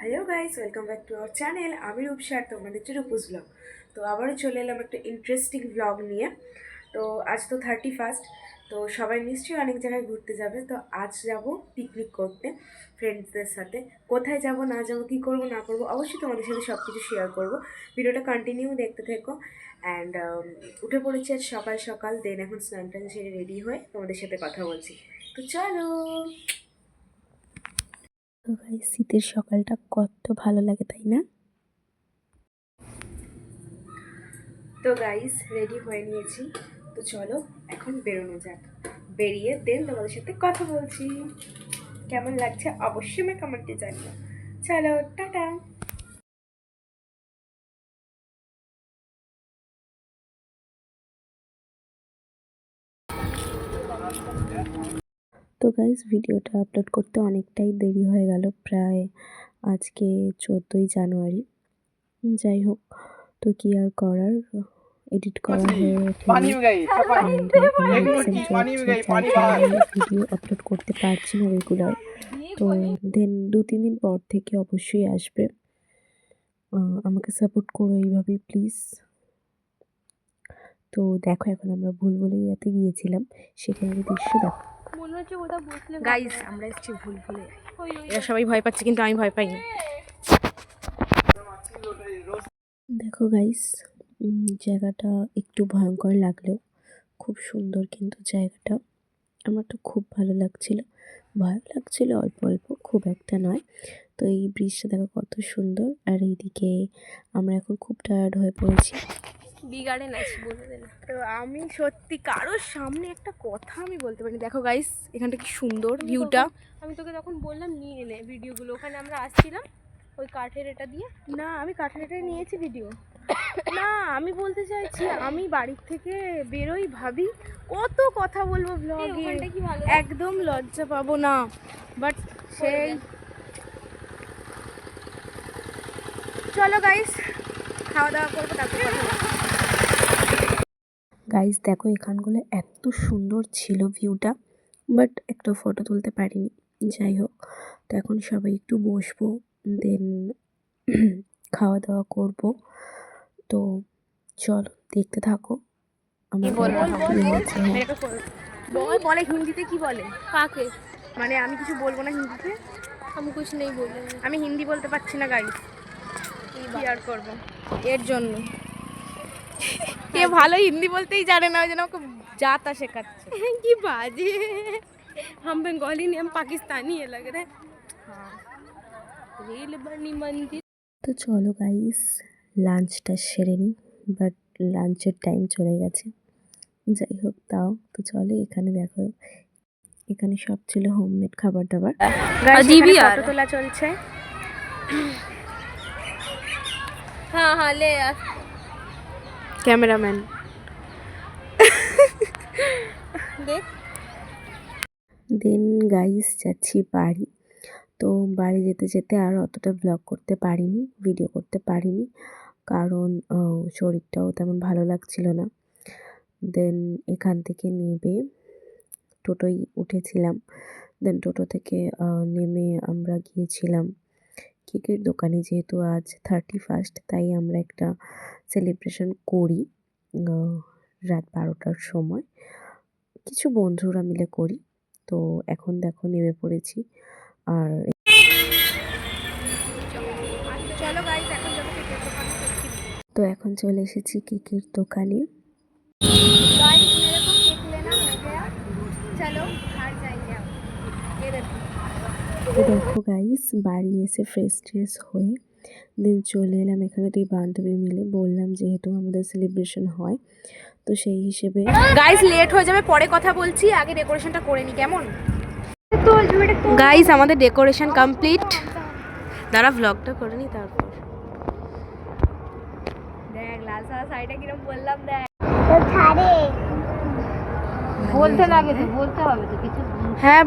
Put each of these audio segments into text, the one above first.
Hello guys welcome back to our channel আমি রূপসার, তোমাদের হচ্ছে রূপুস ব্লগ তো আবারও চলে এলাম একটা ইন্টারেস্টিং ব্লগ নিয়ে। তো আজ তো থার্টি ফার্স্ট তো সবাই নিশ্চয়ই অনেক জায়গায় ঘুরতে যাবে। তো আজ যাব পিকনিক করতে ফ্রেন্ডসদের সাথে। কোথায় যাব, না যাব, কী করব, না করব, অবশ্যই তোমাদের সাথে সব কিছু শেয়ার করব। ভিডিওটা কন্টিনিউ দেখতে থেকো। অ্যান্ড উঠে পড়েছি আজ সকাল সকাল। দেন এখন স্নান টান সেরে রেডি হয়ে তোমাদের সাথে কথা বলছি। তো চলো! তো শীতের সকালটা কত ভালো লাগে, তাই না? তো গাইস রেডি হয়ে নিয়েছি। তো চলো, এখন বেরোনো যাক। বেরিয়ে দেন তোমাদের সাথে কথা বলছি। কেমন লাগছে? অবশ্যই আমি কমেন্টে জানিও। চলো, টাটা! তো গাইজ ভিডিওটা আপলোড করতে অনেকটাই দেরি হয়ে গেল প্রায় আজকে চোদ্দোই জানুয়ারি। যাই হোক তো কি আর করার? এডিট করা ভিডিও আপলোড করতে পারছি না রেগুলার তো দেন দু তিন দিন পর থেকে অবশ্যই আসবে। আমাকে সাপোর্ট করো এইভাবেই প্লিজ তো দেখো এখন আমরা ভুল বলে ইয়াতে গিয়েছিলাম সেখানে দৃশ্য দেখো। মনে হচ্ছে কোথাও বসলে গাইস আমরা এসেছি ভুল ভুলে। এরা সবাই ভয় পাচ্ছে কিন্তু আমি ভয় পাইনি দেখো গাইস জায়গাটা একটু ভয়ঙ্কর লাগলেও খুব সুন্দর কিন্তু জায়গাটা। আমার তো খুব ভালো লাগছিল। ভয় লাগছিল অল্প অল্প খুব একটা নয়। তো এই ব্রিজটা দেখো কত সুন্দর। আর এইদিকে আমরা এখন খুব টায়ার্ড হয়ে পড়েছি। বি গার্ডেন আছে বলে দিলাম তো আমি সত্যি কারোর সামনে একটা কথা আমি বলতে পারি দেখো গাইস এখানটা কি সুন্দর ভিউটা আমি তোকে তখন বললাম নিয়ে নে ভিডিওগুলো ওখানে আমরা আসছিলাম ওই কাঠের এটা দিয়ে। না আমি কাঠাটাই নিয়েছি ভিডিও না আমি বলতে চাইছি আমি বাড়ির থেকে বেরোই ভাবি কত কথা বলব ব্লগে একদম লজ্জা পাবো না। বাট সেই চলো গাইস খাওয়া দাওয়া করব তারপর বলব। গাইস দেখো এখানগুলো এত সুন্দর ছিল ভিউটা বাট একটা ফটো তুলতে পারিনি। যাই হোক তো এখন সবাই একটু বসবো দেন খাওয়া দাওয়া করব। তো চলো দেখতে থাকো। বলব? লেগেছে, হ্যাঁ। বল হিন্দিতে কি বলে? কাকে? মানে আমি কিছু বলব না হিন্দিতে? আমি কুছ নেই বলে আমি হিন্দি বলতে পারছি না গাইস কি আর করব? এর জন্য। কে ভালো হিন্দি বলতেই জানে না ওই জন্য ওকে যাতা শেখাচ্ছে কি বাজে हम बंगाली नहीं हम पाकिस्तानी है लग रहा है रेल बनी मंदिर তো চলো গাইস লাঞ্চটা সেরে নিই বাট লাঞ্চের টাইম চলে গেছে যাই হোক তাও তো চলো এখানে দেখো এখানে সব ছিল হোমমেড খাবার দাবার अजीब ही आ ফটো তোলা চলছে हाँ हाँ ले यार ক্যামেরাম্যান। দেন গাইস যাচ্ছি বাড়ি। তো বাড়ি যেতে যেতে আর অতটা ব্লগ করতে পারিনি ভিডিও করতে পারিনি। কারণ শরীরটাও তেমন ভালো লাগছিল না। দেন এখান থেকে নেবে টোটোই উঠেছিলাম। দেন টোটো থেকে নেমে আমরা গিয়েছিলাম। কেকের দোকানে যেহেতু আজ থার্টি ফার্স্ট তাই আমরা একটা সেলিব্রেশন করি রাত বারোটার সময়। কিছু বন্ধুরা মিলে করি তো এখন দেখো নেমে পড়েছি। আর তো এখন চলে এসেছি কেকের দোকানে। তো দেখো গাইস বাড়ি এসে ফ্রেশ ট্রেশ হয়ে দেন চলে এলাম এখানে দুই বান্ধবী মিলে। বললাম যেহেতু আমাদের সেলিব্রেশন হয় তো সেই হিসেবে গাইস লেট হয়ে যাবে পরে কথা বলছি আগে ডেকোরেশনটা করে নি কেমন? গাইস আমাদের ডেকোরেশন কমপ্লিট দাঁড়া ভ্লগটা করে নি তারপর। দেখ লাল সাদা শাড়িটা কিরম বললাম দেখ। বলতে লাগে তো বলতে হবে তো কিছু হ্যাঁ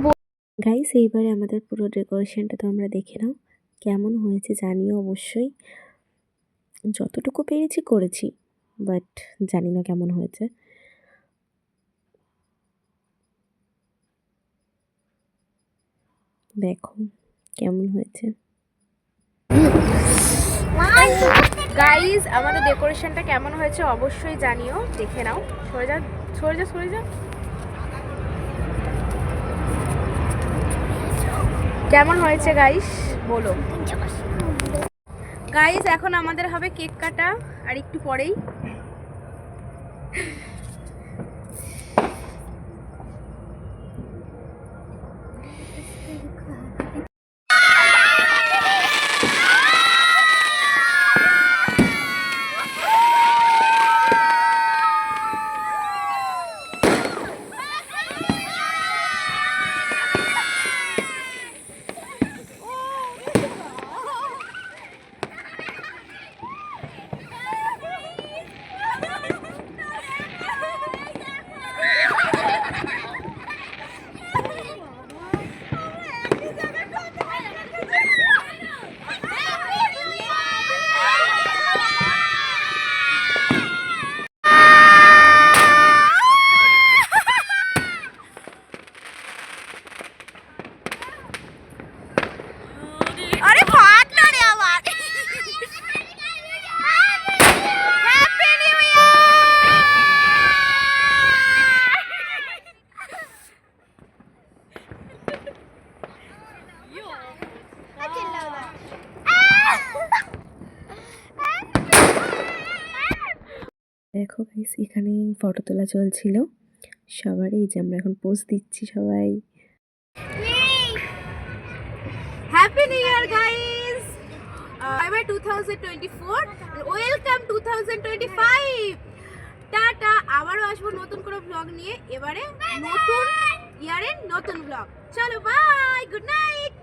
গাইস এইবারে আমাদের পুরো ডেকোরেশনটা তোমরা দেখে নাও। কেমন হয়েছে জানিও অবশ্যই। যতটুকু পেরেছি করেছি বাট জানি না কেমন হয়েছে। দেখো, কেমন হয়েছে। গাইজ আমাদের ডেকোরেশনটা কেমন হয়েছে অবশ্যই জানিও। দেখে নাও। সরে যা সরে যা সরে যা কেমন হয়েছে গাইস বলো। গাইস এখন আমাদের হবে কেক কাটা আর একটু পরেই। দেখো গাইস এখানে ফটো তোলা চলছিল। সবারই যে আমরা এখন পোজ দিচ্ছি সবাই। হ্যাপি নিউ ইয়ার গাইস এবার 2024 ওয়েলকাম 2025 টাটা আবারও আসব নতুন করে ব্লগ নিয়ে। এবারে নতুন ইয়ারের নতুন ব্লগ চলো বাই গুড নাইট